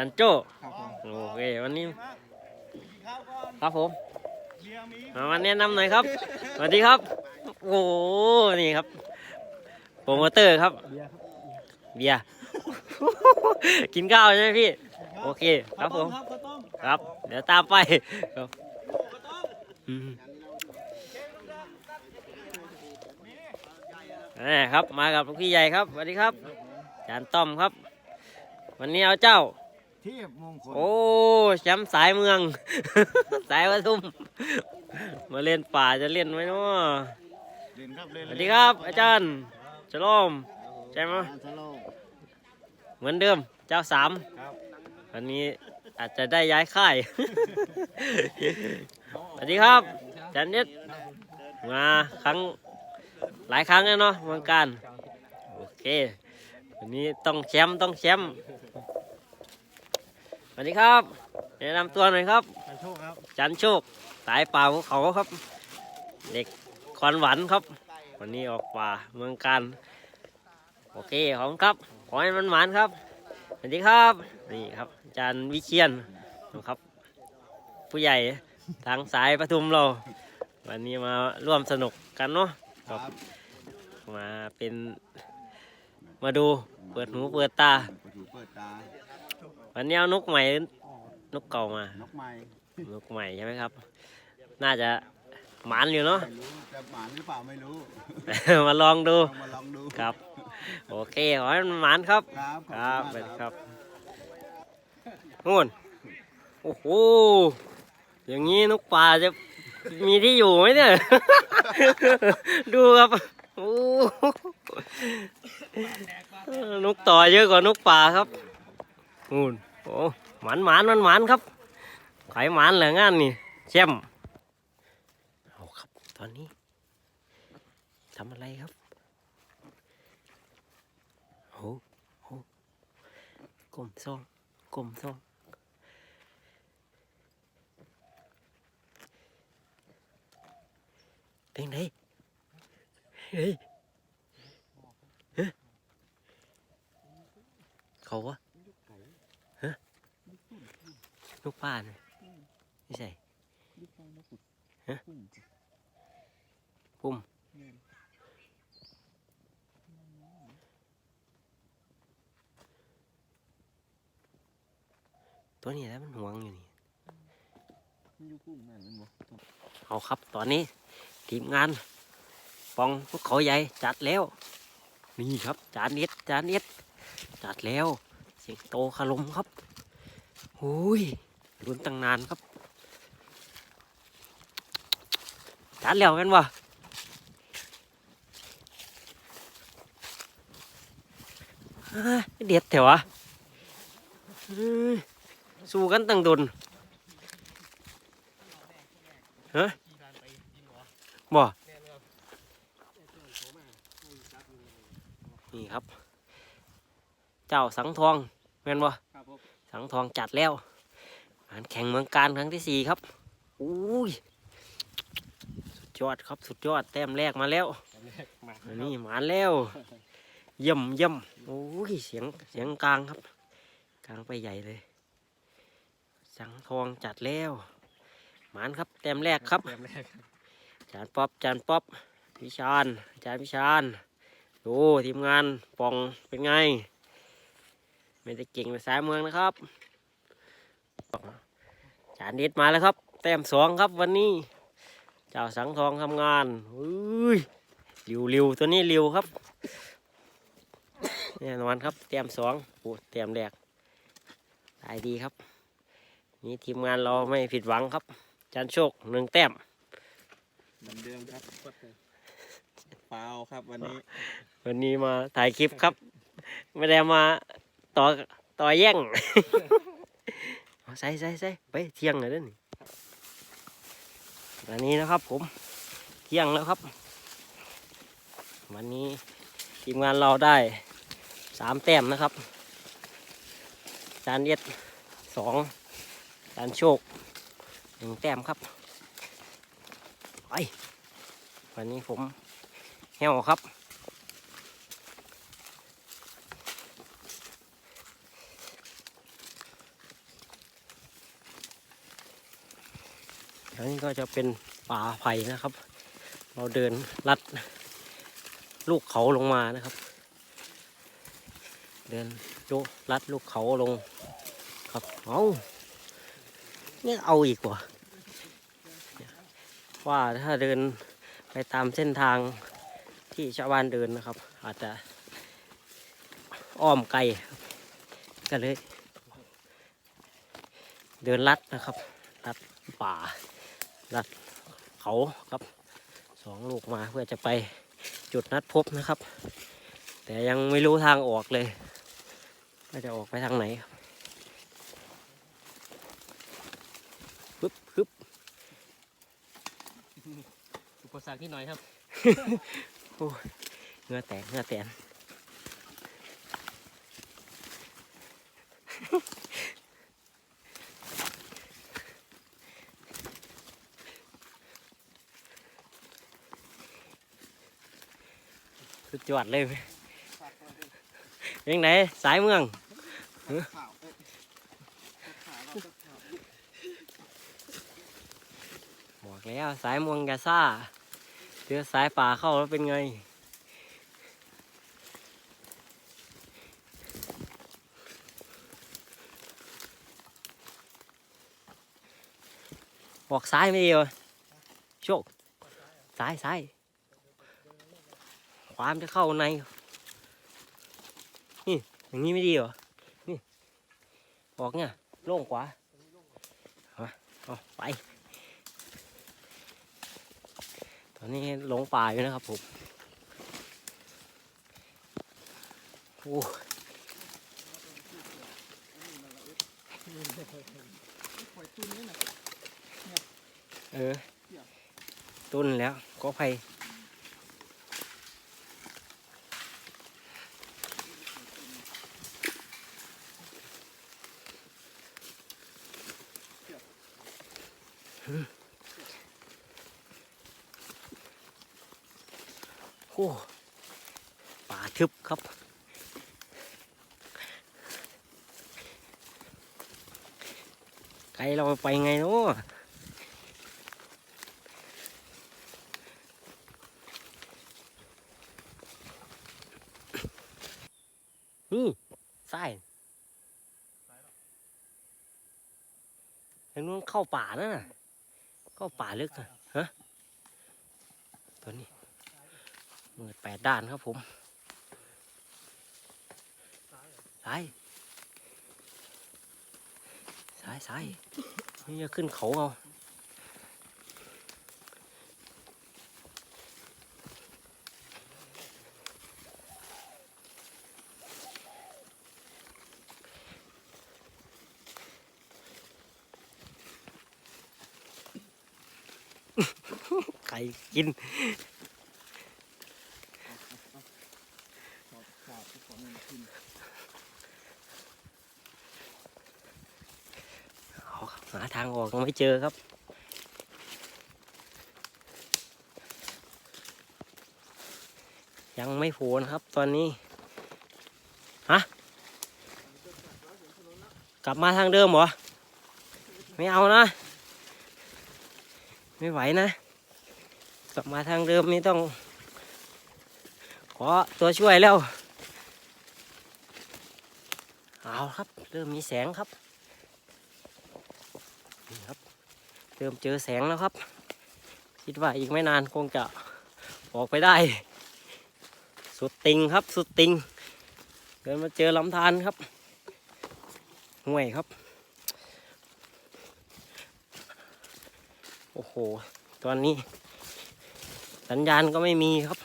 จันโจ้ครับผมโอเควันนี้ครับผมมาแนะนำหน่อยครับสวัสดีครับ โอ้โหนี่ครับโปรโมเตอร์ครับ เบียร์กินข้าวใช่ไหมพี่ โอเคครับผมครับ เดี๋ยวตามไปครับนี่ครับมากับลูกพี่ใหญ่ครับสวัสดีครับจานต้อมครับ วันนี้เอาเจ้า เทียบมงคลโอ้แชมป์สายเมือง สายปทุม มาเล่นป่าจะเล่นไหมเนาะเล่นครับเล่นสวัสดีครับ อาจารย์ฉลอมใช่ไหมชะโลมเหมือนเดิมเจ้าสามครับวันนี้อาจจะได้ย้ายค่าย สวัสดีครับอาจันนิดมาครั้งหลายครั้งแล้วเนาะเมืองการ โอเค วันนี้ต้องแชมป์ต้องแชมป์ส วัสดีครับแนะนำตัวหน่อยครับไปโชคครับ จันโชค สายป่าภูเขาครับ เด็กคอนหวันครับ วันนี้ออกป่าเมืองการโอเคขอบครับ ขอให้มันหมานครับ สวัสดีครับ นี่ครับจารย์วิเชียนนะครับ ผู้ใหญ่ทางสายปทุมเรา วันนี้มาร่วมสนุกกันเนาะครับมาเป็นมาดูเปิดหูเปิดตา วันนี้เอานกใหม่หรือนกเก่ามา นกไม้นกใหม่ใช่ไหมครับ น่าจะหมานอยู่เนาะ ไม่ รู้จะหมานหรือเปล่าไม่รู้มาลองดูลองมาลองดูครับ โอเค ขอให้มันหมานครับ ครับขคอรับณสวัสมากดีครับนู่นโอ้โห อย่างนี้นกป่าจะมีที่อยู่ไหมเนี่ย ดูครับโอ้นกต่อเยอะกว่านกป่าครับ นู่นโอ้หมานหมานมันหมานครับไขหมานเหลืองานนี่แช่มเอาครับตอนนี้ทำอะไรครับโอ้โหกลมซองกลมซองเป็นไงเฮ้ยเฮ้ยเขาวะ ลูกป้าเนี่ยไม่ใช่ฮะปุ่มตัวนี้แล้วมันห่วงอยู่นี่เอาครับตอนนี้ ทีมงาน ปองพวกเขาใหญ่จัดแล้ว นี่ครับ จานเน็ดจานเน็ดจัดแล้ว เสียงโตคารมครับหุย รุนตั้งนานครับจัดแล้วกันวะเอ้ยเด็ดเถอะวะเอ้ยสู้กันตั้งดนฮะบ่นี่ครับ เจ้าสังทองแม่นบ่ครับผมสังทองจัดแล้ว งานแข่งเมืองการครั้งที่สี่ครับอุ้ยสุดยอดครับสุดยอดแต้มแรกมาแล้วอันนี้มาแล้วเยี่ยมเยี่ยมโอ้ยเสียงเสียงกลางครับ กลางไปใหญ่เลย สังทองจัดแล้วหมานครับแต้มแรกครับเต็มแรกจานป๊อปจานป๊อปพิชานอาจารย์พิชานดูทีมงานปองเป็นไง ไม่ได้เก่งในสายเมืองนะครับ จานเด็ดมาแล้วครับ แต้มสองครับวันนี้ เจ้าสังทองทำงานอุ้ยริวริวตัวนี้ริวครับแน่นอนครับแต้มสองโอ้แต้มแรกได้ดีครับ นี่ทีมงานเราไม่ผิดหวังครับ จานโชคหนึ่งแต้มเหมือนเดิมครับเปล่าครับวันนี้ วันนี้มาถ่ายคลิปครับ ไม่ได้มาต่อต่อแย่งเอา ใส่ใส่ใส่ไปเที่ยงเลยเด้อนี่วันนี้นะครับผมเที่ยงแล้วครับ วันนี้ทีมงานเราได้สามแต้มนะครับจานเอ็ดสองจานโชคหนึ่งแต้มครับไปวันนี้ผมแห้วครับ อันนี้ก็จะเป็นป่าไผ่นะครับ เราเดินลัดลูกเขาลงมานะครับ เดินลุลัดลูกเขาลงครับเอาเนี่ยเอาอีกว่ะว่าถ้าเดินไปตามเส้นทางที่ชาวบ้านเดินนะครับ อาจจะอ้อมไกลก็เลย เดินลัดนะครับลัดป่า ลัดเขาครับสองลูกมาเพื่อจะไปจุดนัดพบนะครับ แต่ยังไม่รู้ทางออกเลยว่าจะออกไปทางไหนครับปึ๊บปึ๊บอุปสรรคนิดหน่อยครับเหงื่อแตกเหงื่อแตน สุดยอดเลยไหมยังไงสายเมืองบอกแล้วสายมืองอยาซ่าเจอสายป่าเข้าแล้วเป็นไงบอกซ้ายไม่ดีวะโชคซ้ายซ้าย วามจะเข้าใน นี่ อย่างนี้ไม่ดีเหรอ นี่บอกเนี่ยโล่งขวาเอาเอาไป ตอนนี้หลงป่าอยู่นะครับผมโอ้เออ ต้นแล้วก็ไผ่โอ้ป่าทึบครับ ไกลเราไปไงเนาะนี่ใส่ทางนู้นเข้าป่านั่นน่ะ เข้าป่าลึกอะฮะ ตัวนี้มืดแปดด้านครับผมซ้าย ซ้ายซ้ายนี่จะขึ้นเขาเอาไก่กิน เอาครับ หาทางออกยังไม่เจอครับ ยังไม่โผล่นะครับ ตอนนี้ ฮะ กลับมาทางเดิมเหรอ ไม่เอานะ ไม่ไหวนะ กลับมาทางเดิมนี่ต้อง ขอตัวช่วยแล้ว เอาครับ เริ่มมีแสงครับ นี่ครับ เริ่มเจอแสงแล้วครับ คิดว่าอีกไม่นานคงจะออกไปได้ สุดติงครับสุดติงเดินมาเจอลำธารครับห่วยครับ โอ้โห ตอนนี้ สัญญาณก็ไม่มีครับ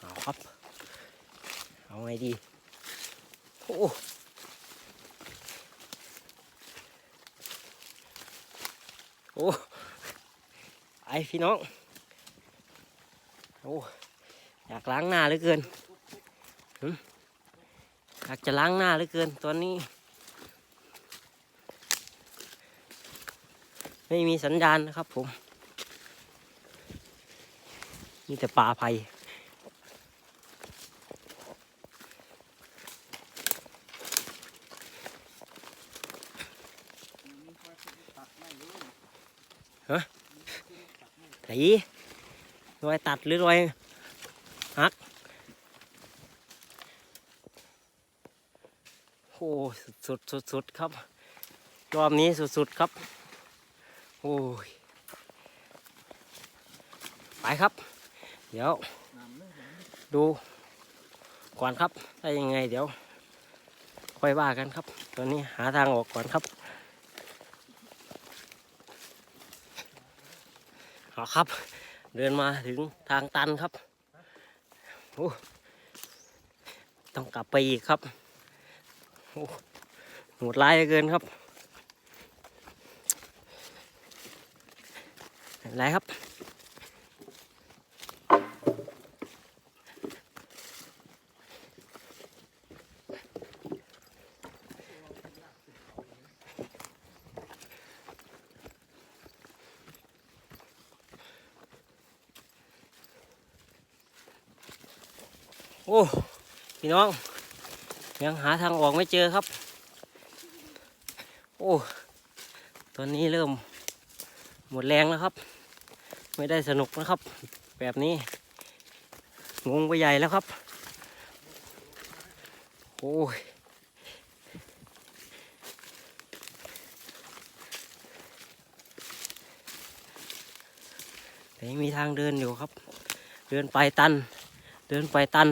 เอาครับ เอา ไงดี โอ้โอ้ไอพี่น้อง โอ้ อยากล้างหน้าเหลือเกินอยากจะล้างหน้าเหลือเกินตอนนี้ ไม่มีสัญญาณนะครับผม มีแต่ป่าไผ่ ฮะ ไหนรอยตัดหรือรอยหัก โอ้สุดสุดสุดสุดครับ รอบนี้สุดสุดครับ โอ้ย ไปครับ เดี๋ยว ดูก่อนครับได้ยังไงเดี๋ยว ค่อยว่ากันครับ ตอนนี้หาทางออกก่อนครับ เอาครับ เดินมาถึงทางตันครับโอ้ต้องกลับไปอีกครับโอ้โหดร้ายเหลือเกินครับไรครับ อ้พี่น้อง ยังหาทางออกไม่เจอครับ โอ้ตอนนี้เริ่มหมดแรงแล้วครับ ไม่ได้สนุกนะครับ แบบนี้ งงไปใหญ่แล้วครับ โอ้ยแต่ยังมีทางเดินอยู่ครับ เดินไปตัน เดินไปตัน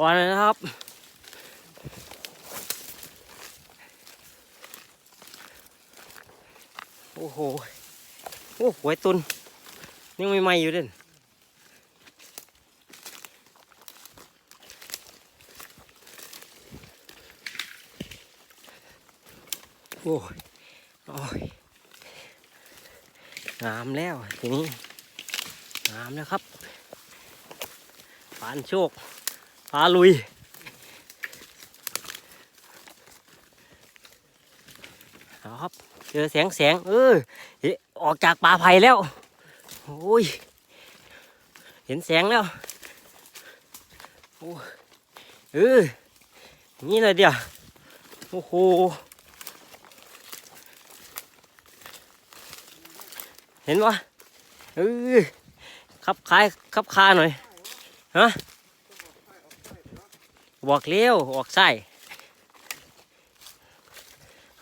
รอเลยนะครับ โอ้โห โอ้หวยตุนยังไม่ไหมอยู่เด่นโอ้ยโอ้ยงามแล้วทีนี้งามแล้วครับปานโชค พาลุยเอาครับ เจอแสงแสงเอออออกจากป่าไผ่แล้ว โอ้ย เห็นแสงแล้ว โอ้เออนี่เลยเดียว โอ้โหเห็นปะเออขับคายขับคาหน่อย ฮะ บอกเลี้ยวออกไส้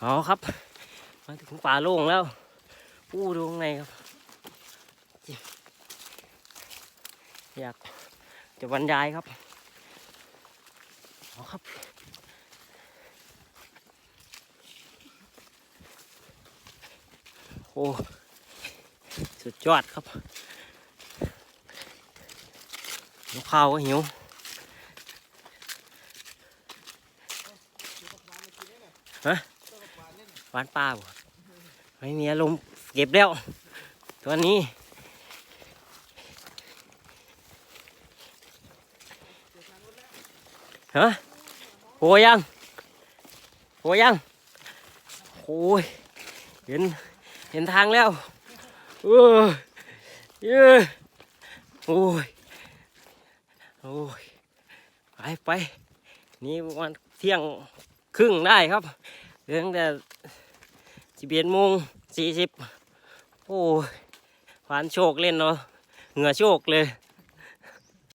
เอาครับมาถึงป่าโล่งแล้วอู้ดูข้างในครับ อยากจะบรรยายครับเอาครับโอ้สุดยอดครับหิวข้าวก็หิว ฮะหวานปลาบ่ไม่มีอารมณ์เก็บแล้ว ตัวนี้ฮะโหยังโหยังโอ้ยเห็นเห็นทางแล้วเออเออโอ้ยโอ้ยไปไปนี่ประมาณเที่ยง ครึ่งได้ครับเรื่องแต่สิบเอ็ดโมงสี่สิบโอ้ยผ่านโชคเล่นเนาะเหงื่อโชคเลย